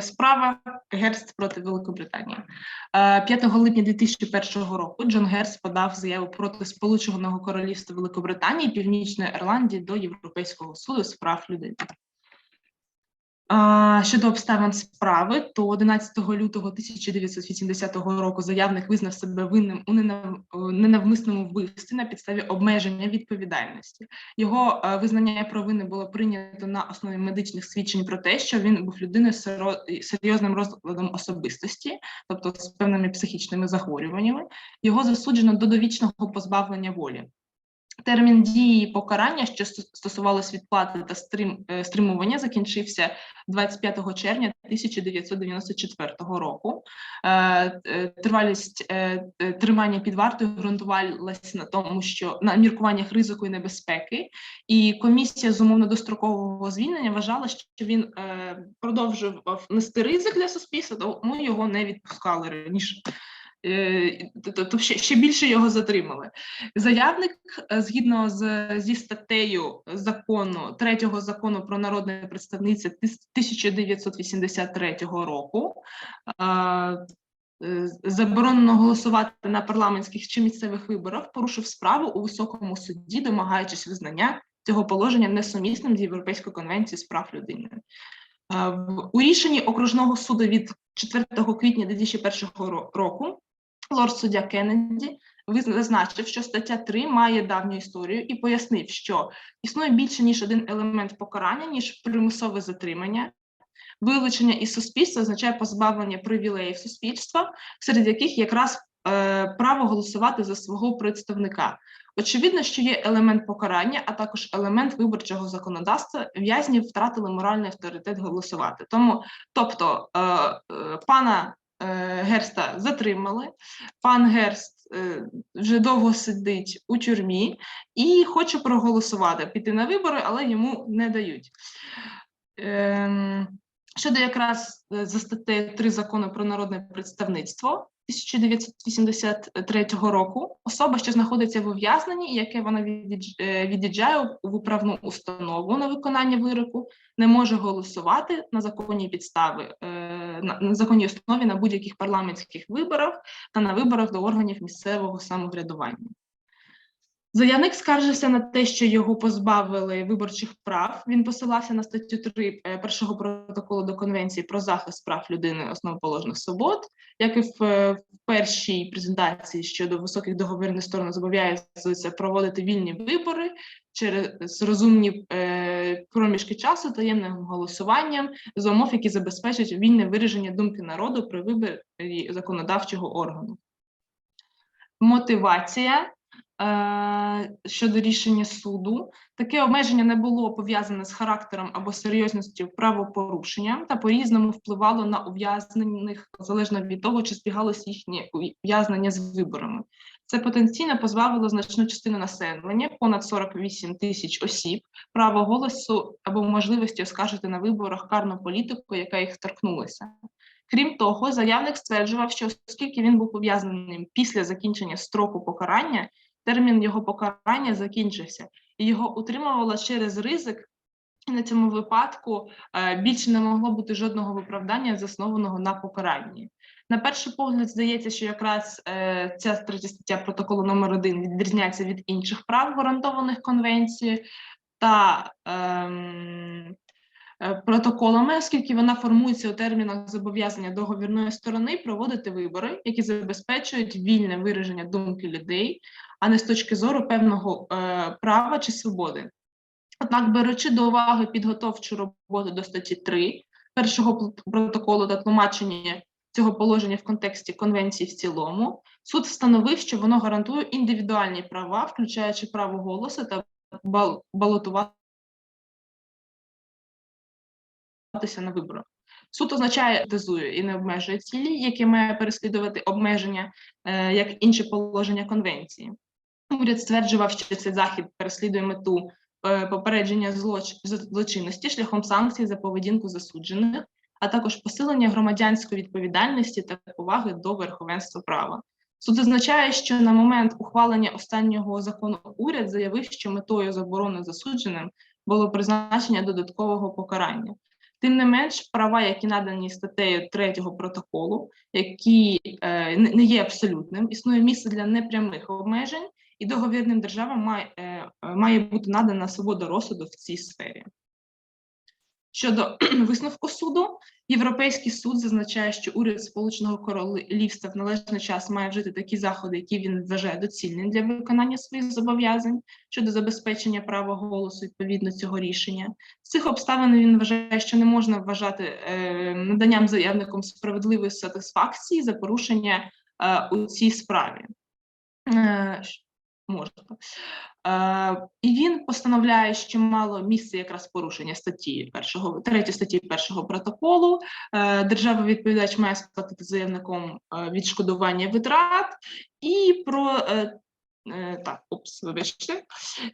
Справа Герст проти Великобританії. Е, 5 липня 2001 року Джон Герст подав заяву проти Сполученого Королівства Великобританії Північної Ірландії до Європейського суду з прав людини. Щодо обставин справи, то 11 лютого 1980 року заявник визнав себе винним у ненав- у ненавмисному вбивстві на підставі обмеження відповідальності. Його е, визнання провини було прийнято на основі медичних свідчень про те, що він був людиною з серйозним розладом особистості, тобто з певними психічними захворюваннями. Його засуджено до довічного позбавлення волі. Термін дії покарання, що стосувалось відплати та стрим, е, стримування, закінчився 25 червня 1994 року. Е, е, Тривалість тримання під вартою ґрунтувалась на тому, що на міркуваннях ризику і небезпеки, і комісія з умовно дострокового звільнення вважала, що він продовжував нести ризик для суспільства, тому його не відпускали раніше. Тобто ще, ще більше його затримали. Заявник, е, згідно з зі статтею закону третього закону про народне представництво 1983 року, е, заборонено голосувати на парламентських чи місцевих виборах, порушив справу у високому суді, домагаючись визнання цього положення несумісним з Європейською конвенцією з прав людини. У рішенні окружного суду від 4 квітня 2001 ро- року лорд суддя Кеннеді визна- зазначив, що стаття 3 має давню історію і пояснив, що існує більше ніж один елемент покарання, ніж примусове затримання. Вилучення із суспільства означає позбавлення привілеїв суспільства, серед яких якраз е, право голосувати за свого представника. Очевидно, що є елемент покарання, а також елемент виборчого законодавства. В'язні втратили моральний авторитет голосувати. Тому, тобто, е, е, пана Герста затримали, пан Герст е, вже довго сидить у тюрмі і хоче проголосувати, піти на вибори, але йому не дають. Ем, Щодо якраз е, за статтею 3 закону про народне представництво 1983 року, особа, що знаходиться в ув'язненні, яке вона е, від'їжджає в управну установу на виконання вироку, не може голосувати на законній підстави е, на, на законній основі на будь-яких парламентських виборах та на виборах до органів місцевого самоврядування. Заявник скаржився на те, що його позбавили виборчих прав. Він посилався на статтю 3 е, першого протоколу до Конвенції про захист прав людини основоположних свобод, як і в, е, в першій презентації щодо високих договірних сторон зобов'язуються проводити вільні вибори через розумні е, проміжки часу таємним голосуванням за умов, які забезпечать вільне вираження думки народу при виборі законодавчого органу. Мотивація щодо рішення суду. Таке обмеження не було пов'язане з характером або серйозністю правопорушення та по-різному впливало на ув'язнених залежно від того, чи збігалось їхнє ув'язнення з виборами. Це потенційно позбавило значну частину населення, понад 48 тисяч осіб, права голосу або можливості оскаржити на виборах карну політику, яка їх торкнулася. Крім того, заявник стверджував, що оскільки він був ув'язненим після закінчення строку покарання, термін його покарання закінчився, і його утримувало через ризик. На цьому випадку е, більше не могло бути жодного виправдання, заснованого на покаранні. На перший погляд здається, що якраз е, ця третя стаття протоколу номер 1 відрізняється від інших прав, гарантованих конвенцією та ем, протоколами, оскільки вона формується у термінах зобов'язання договірної сторони проводити вибори, які забезпечують вільне вираження думки людей, а не з точки зору певного е, права чи свободи. Однак, беручи до уваги підготовчу роботу до статті 3 першого протоколу та тлумачення цього положення в контексті конвенції в цілому, суд встановив, що воно гарантує індивідуальні права, включаючи право голосу та бал- на виборах. Суд означає тезує і не обмежує цілі, які має переслідувати обмеження, е, як інші положення конвенції. Уряд стверджував, що цей захід переслідує мету е, попередження злоч... злочинності шляхом санкцій за поведінку засуджених, а також посилення громадянської відповідальності та поваги до верховенства права. Суд зазначає, що на момент ухвалення останнього закону уряд заявив, що метою заборони засудженим було призначення додаткового покарання. Тим не менш, права, які надані статтею 3 протоколу, які е, не є абсолютним, існує місце для непрямих обмежень, і договірним державам має, е, має бути надана свобода розсуду в цій сфері. Щодо висновку суду, Європейський суд зазначає, що уряд Сполученого Королівства в належний час має вжити такі заходи, які він вважає доцільним для виконання своїх зобов'язань щодо забезпечення права голосу відповідно цього рішення. З цих обставин він вважає, що не можна вважати е, наданням заявником справедливої сатисфакції за порушення е, у цій справі. Е, можна. Е, і він постановляє, що мало місце якраз порушення статті першого, третьої статті першого протоколу. Е, держава відповідач має сплатити заявником е, відшкодування витрат і про е, е, так, опс, вибачте,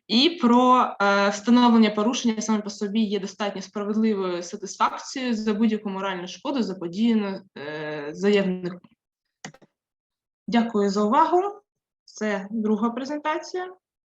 і про е, встановлення порушення саме по собі є достатньо справедливою сатисфакцією за будь-яку моральну шкоду заподіяну е, заявником. Дякую за увагу. Це друга презентація.